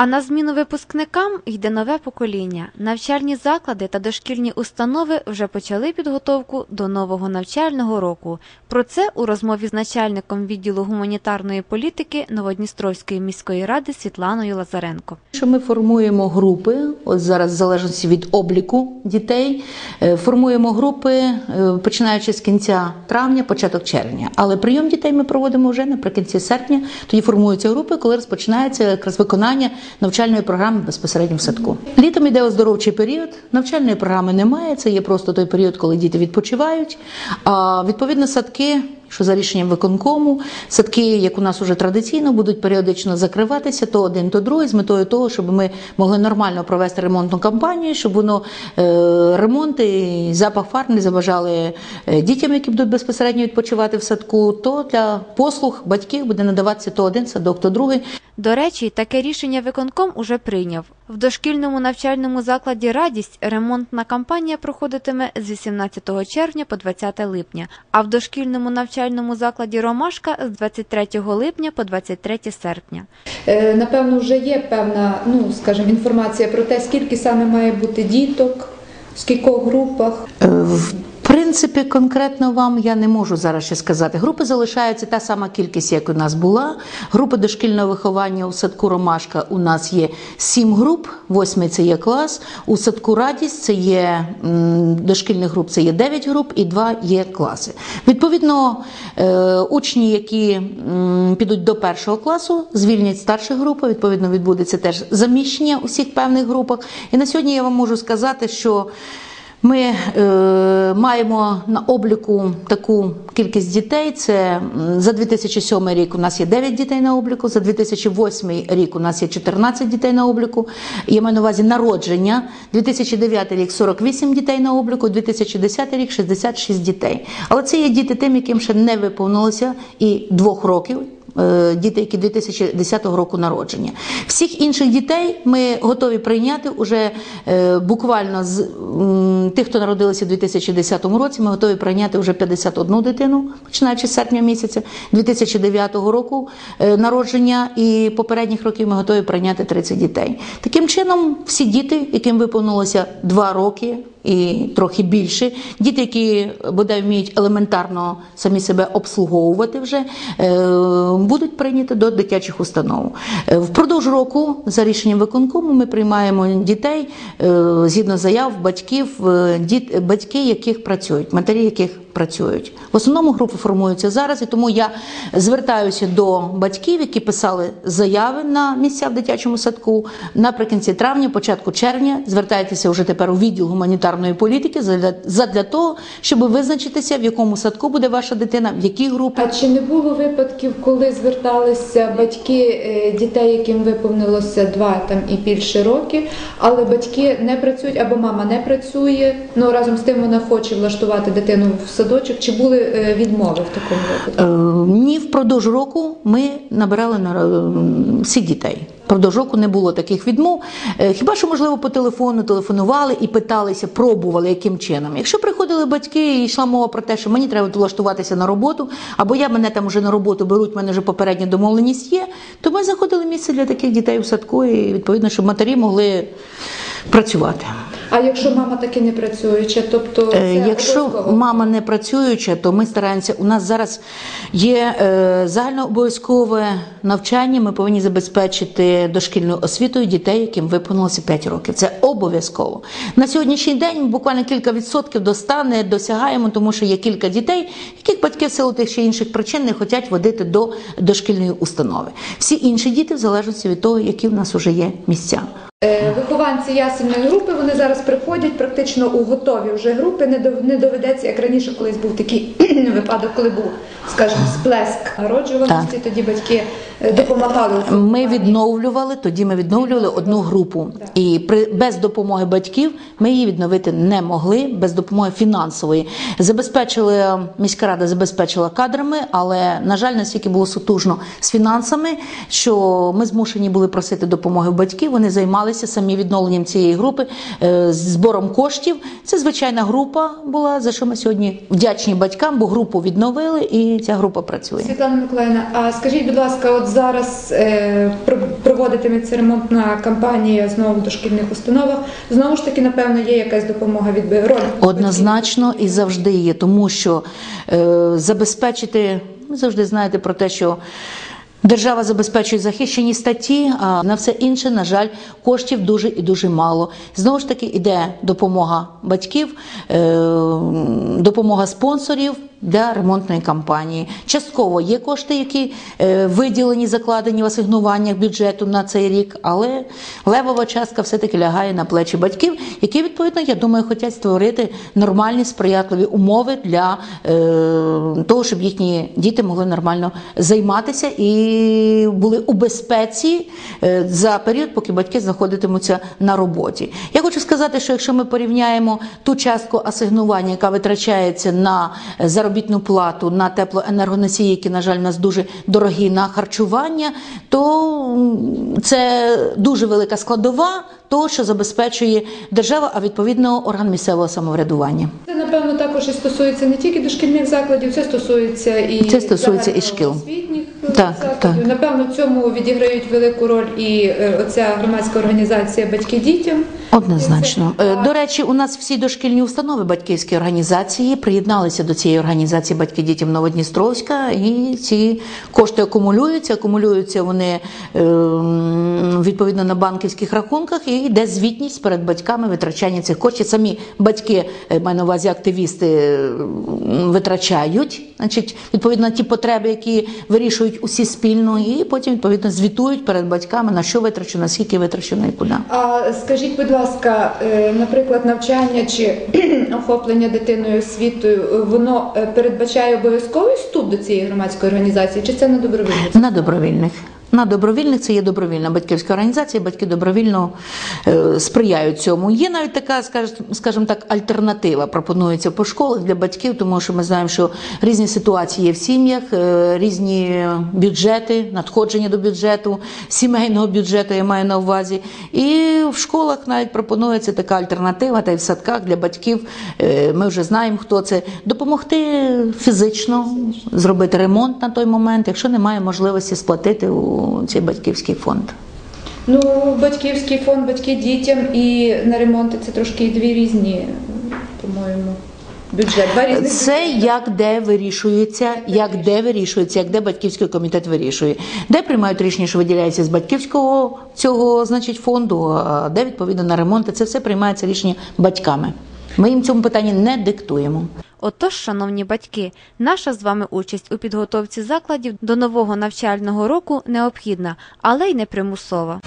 А на зміну випускникам йде нове покоління. Навчальні заклади та дошкільні установи вже почали підготовку до нового навчального року. Про це у розмові з начальником відділу гуманітарної політики Новодністровської міської ради Світланою Лазаренко. Що ми формуємо групи, ось зараз в залежності від обліку дітей, е, формуємо групи е, починаючи з кінця травня, початок червня. Але прийом дітей ми проводимо вже наприкінці серпня. Тоді формуються групи, коли розпочинається якраз виконання навчальної програми безпосередньо в садку. Літом іде оздоровчий період. Навчальної програми немає. Це є просто той період, коли діти відпочивають. А відповідно садки. Що за рішенням виконкому садки, як у нас уже традиційно, будуть періодично закриватися то один, то другий, з метою того, щоб ми могли нормально провести ремонтну кампанію, щоб воно е, ремонти і запах фар не заважали е, дітям, які будуть безпосередньо відпочивати в садку. То для послуг батьків буде надаватися то один садок, то другий. До речі, таке рішення виконком уже прийняв. В дошкільному навчальному закладі Радість ремонтна кампанія проходитиме з 18 червня по 20 липня, а в дошкільному навчальному закладі Ромашка з 23 липня по 23 серпня. Е, Напевно, вже є певна, ну скажімо, інформація про те, скільки саме має бути діток, в скількох групах. Е, В принципі, конкретно вам я не можу зараз ще сказати. Групи залишаються та сама кількість, як у нас була. Групи дошкільного виховання у садку Ромашка у нас є сім груп. Восьмий це є клас. У садку Радість це є дошкільних груп, це є дев'ять груп і два є класи. Відповідно, е, учні, які підуть до першого класу, звільнять старші групи. Відповідно, відбудеться теж заміщення у всіх певних групах. І на сьогодні я вам можу сказати, що ми е, маємо на обліку таку кількість дітей. Це за 2007 рік у нас є 9 дітей на обліку, за 2008 рік у нас є 14 дітей на обліку. Я маю на увазі народження. 2009 рік 48 дітей на обліку, 2010 рік 66 дітей. Але це є діти тим, яким ще не виповнилося і двох років е, діти, які 2010 року народження. Всіх інших дітей ми готові прийняти уже е, буквально з тих, хто народилися в 2010 році. Ми готові прийняти вже 51 дитину, починаючи з серпня місяця 2009 року е, народження, і попередніх років ми готові прийняти 30 дітей. Таким чином, всі діти, яким виповнилося 2 роки і трохи більше. Діти, які бодай вміють елементарно самі себе обслуговувати вже, е, будуть прийняті до дитячих установ. Е, Впродовж року, за рішенням виконкому, ми приймаємо дітей е, згідно заяв батьків, е, діт, батьки, яких працюють, матері, яких працюють. В основному групи формуються зараз, і тому я звертаюся до батьків, які писали заяви на місця в дитячому садку наприкінці травня, початку червня. Звертайтеся вже тепер у відділ гуманітарної політики задля, задля того, щоб визначитися, в якому садку буде ваша дитина, в якій групі. А чи не було випадків, коли зверталися батьки е, дітей, яким виповнилося два там і більше років, але батьки не працюють або мама не працює? Ну разом з тим вона хоче влаштувати дитину в садочок. Чи були е, відмови в такому випадку? Е, Ні, впродовж року ми набирали на е, всіх дітей. Впродовж року не було таких відмов. Хіба що, можливо, по телефону телефонували і питалися, пробували яким чином. Якщо приходили батьки і йшла мова про те, що мені треба влаштуватися на роботу, або я мене там вже на роботу беруть, в мене вже попередня домовленість є, то ми знаходили місце для таких дітей у садку, і відповідно, щоб матері могли працювати. А якщо мама таки не працююча, тобто Е, це Якщо мама не працююча, то ми стараємося. У нас зараз є е, загальнообов'язкове навчання. Ми повинні забезпечити дошкільною освітою дітей, яким виповнилося 5 років. Це обов'язково. На сьогоднішній день буквально кілька відсотків до 100 не досягаємо, тому що є кілька дітей, яких батьки в силу тих чи інших причин не хочуть водити до дошкільної установи. Всі інші діти в залежності від того, які в нас вже є місця. Е, Вихованці ясельної групи вони зараз приходять практично у готові вже групи. Не дов- не доведеться, як раніше колись був такий випадок, коли був, скажімо, сплеск народжуваності. Тоді батьки е, допомагали. Ми відновлювали, тоді ми відновлювали одну групу. І при без допомоги батьків ми її відновити не могли, без допомоги фінансової. Забезпечили міська рада забезпечила кадрами, але на жаль, настільки було сутужно з фінансами, що ми змушені були просити допомоги батьків. Вони займалися самі відновленням цієї групи, е, збором коштів. Це звичайна група була, за що ми сьогодні вдячні батькам, бо групу відновили і ця група працює. Світлана Миколаївна, а скажіть, будь ласка, от зараз е, проводитиметься ремонтна кампанія знову в дошкільних установах. Знову ж таки, напевно, є якась допомога від роль. Однозначно і завжди є, тому що е, забезпечити, ви завжди знаєте про те, що держава забезпечує захищені статті, а на все інше, на жаль, коштів дуже і дуже мало. Знову ж таки, іде допомога батьків, е, допомога спонсорів. Для ремонтної кампанії частково є кошти, які е, виділені, закладені в асигнуваннях бюджету на цей рік, але левова частка все-таки лягає на плечі батьків, які відповідно, я думаю, хочуть створити нормальні сприятливі умови для е, того, щоб їхні діти могли нормально займатися і були у безпеці е, за період, поки батьки знаходитимуться на роботі. Я хочу сказати, що якщо ми порівняємо ту частку асигнування, яка витрачається на заробітну плату на теплоенергоносії, які, на жаль, у нас дуже дорогі на харчування, то це дуже велика складова того, що забезпечує держава, а відповідно орган місцевого самоврядування. Напевно також і стосується не тільки дошкільних закладів, це стосується і Це стосується і шкіл. освітніх Так, закладів. так. Напевно, в цьому відіграють велику роль і е, оця громадська організація Батьки дітям. Однозначно. Е, До речі, у нас всі дошкільні установи батьківські організації приєдналися до цієї організації Батьки дітям Новодністровська, і ці кошти акумулюються. Акумулюються вони е, відповідно на банківських рахунках, і йде звітність перед батьками витрачання цих коштів. Самі батьки, е, маю на увазі активісти, е, витрачають, значить, відповідно на ті потреби, які вирішують усі спільно, і потім відповідно звітують перед батьками на що витрачено, скільки витрачено і куди. А скажіть, будь ласка, е, наприклад, навчання чи охоплення дитиною освітою, е, воно е, передбачає обов'язковий вступ до цієї громадської організації, чи це на добровільних? На добровільних. На добровільних це є добровільна батьківська організація, батьки добровільно е, сприяють цьому. Є навіть така, скаж- скажімо так, альтернатива пропонується по школах для батьків, тому що ми знаємо, що різні ситуації є в сім'ях, е, різні бюджети, надходження до бюджету, сімейного бюджету я маю на увазі. І в школах навіть пропонується така альтернатива, та й в садках для батьків. е, Ми вже знаємо, хто це допомогти фізично зробити ремонт на той момент, якщо немає можливості сплатити у цей батьківський фонд. Ну, батьківський фонд, батьки дітям і на ремонти це трошки дві різні, по-моєму, бюджет. Два різних Це як де вирішується, як де вирішується, як де батьківський комітет вирішує, де приймають рішення, що виділяється з батьківського цього значить фонду, а де відповідно на ремонти. Це все приймається рішення батьками. Ми їм цьому питанні не диктуємо. Отож, шановні батьки, наша з вами участь у підготовці закладів до нового навчального року необхідна, але й не примусова.